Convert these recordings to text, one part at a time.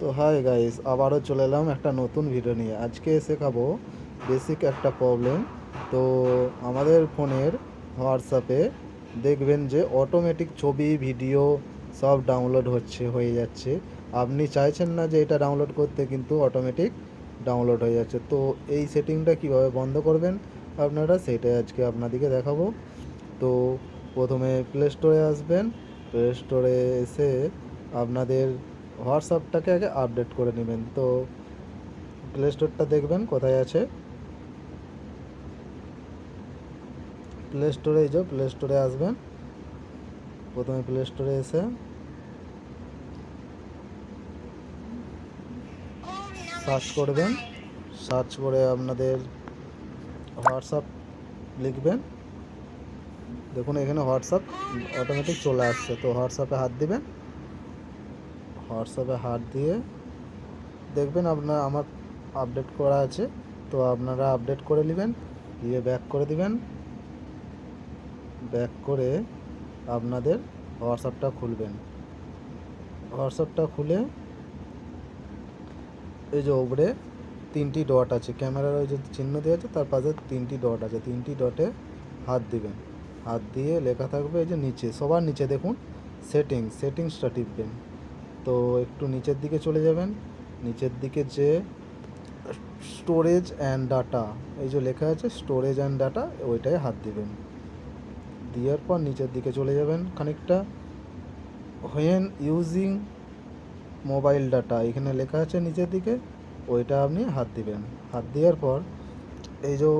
তো hi guys আবারও চলে এলাম একটা নতুন ভিডিও নিয়ে। আজকে শেখাবো বেসিক একটা প্রবলেম তো আমাদের ফোনের হোয়াটসঅ্যাপে দেখবেন যে অটোমেটিক ছবি ভিডিও সব ডাউনলোড হচ্ছে, হয়ে যাচ্ছে। আপনি চাইছেন না যে এটা ডাউনলোড করতে, কিন্তু অটোমেটিক ডাউনলোড হয়ে যাচ্ছে। তো এই সেটিংটা কীভাবে বন্ধ করবেন? আপনারা সেটাই আজকে আপনাদেরকে দেখাবো। তো প্রথমে প্লে স্টোরে আসবেন। প্লে স্টোরে এসে আপনাদের হোয়াটসঅ্যাপটাকে আগে আপডেট করে নেবেন। তো প্লে স্টোরটা দেখবেন, কোথায় আছে? প্লে স্টোরে এই যে প্লে স্টোরে আসবেন। প্রথমে প্লে স্টোরে এসে সার্চ করবেন। সার্চ করে আপনাদের হোয়াটসঅ্যাপ লিখবেন। দেখুন, এখানে হোয়াটসঅ্যাপ অটোমেটিক চলে আসছে। তো হোয়াটসঅ্যাপে হাত দিবেন। হোয়াটসঅ্যাপে হাত দিয়ে দেখবেন আপনার আমার আপডেট করা আছে। তো আপনারা আপডেট করে নেবেন, দিয়ে ব্যাক করে দিবেন। ব্যাক করে আপনাদের হোয়াটসঅ্যাপটা খুলবেন। হোয়াটসঅ্যাপটা খুলে এই যে ওপরে তিনটি ডট আছে, ক্যামেরার ওই যে চিহ্ন দেওয়া আছে, তার পাশে তিনটি ডট আছে। তিনটি ডটে হাত দিবেন। হাত দিয়ে লেখা থাকবে এই যে নিচে, সবার নিচে দেখুন, সেটিংস, সেটিংসটা টিপবেন। তো একটু নিচের দিকে চলে যাবেন। নিচের দিকে যে স্টোরেজ অ্যান্ড ডাটা এই যে লেখা আছে স্টোরেজ অ্যান্ড ডাটা ওইটায় হাত দিবেন। দেওয়ার পর নিচের দিকে চলে যাবেন খানিকটা। হোয়েন ইউজিং মোবাইল ডাটা এখানে লেখা আছে নিচের দিকে, ওইটা আপনি হাত দিবেন। হাত দেওয়ার পর এই যে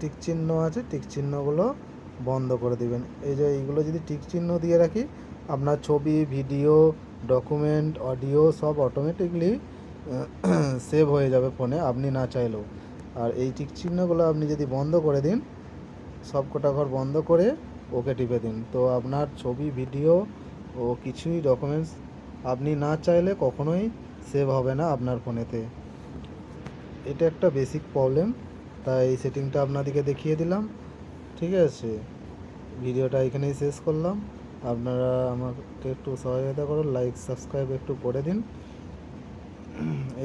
টিক চিহ্ন আছে টিক চিহ্নগুলো বন্ধ করে দিবেন। এই যে এইগুলো যদি টিক চিহ্ন দিয়ে রাখি, আপনার ছবি ভিডিও ডকুমেন্ট অডিও সব অটোমেটিকলি সেভ হয়ে যাবে ফোনে আপনি না চাইলেও। আর এই টিক চিহ্নগুলো আপনি যদি বন্ধ করে দিন, সব কটা ঘর বন্ধ করে ওকে টিপে দিন। তো আপনার ছবি ভিডিও ও কিছুই ডকুমেন্টস আপনি না চাইলে কখনোই সেভ হবে না আপনার ফোনেতে এটা একটা বেসিক প্রবলেম তাই এই সেটিংটা আপনাদেরকে দেখিয়ে দিলাম। ঠিক আছে? ভিডিওটা এখানেই শেষ করলাম। আপনারা আমাকে একটু সহায়তা করুন লাইক সাবস্ক্রাইব একটু করে দিন।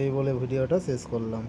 এই বলে ভিডিওটা শেষ করলাম।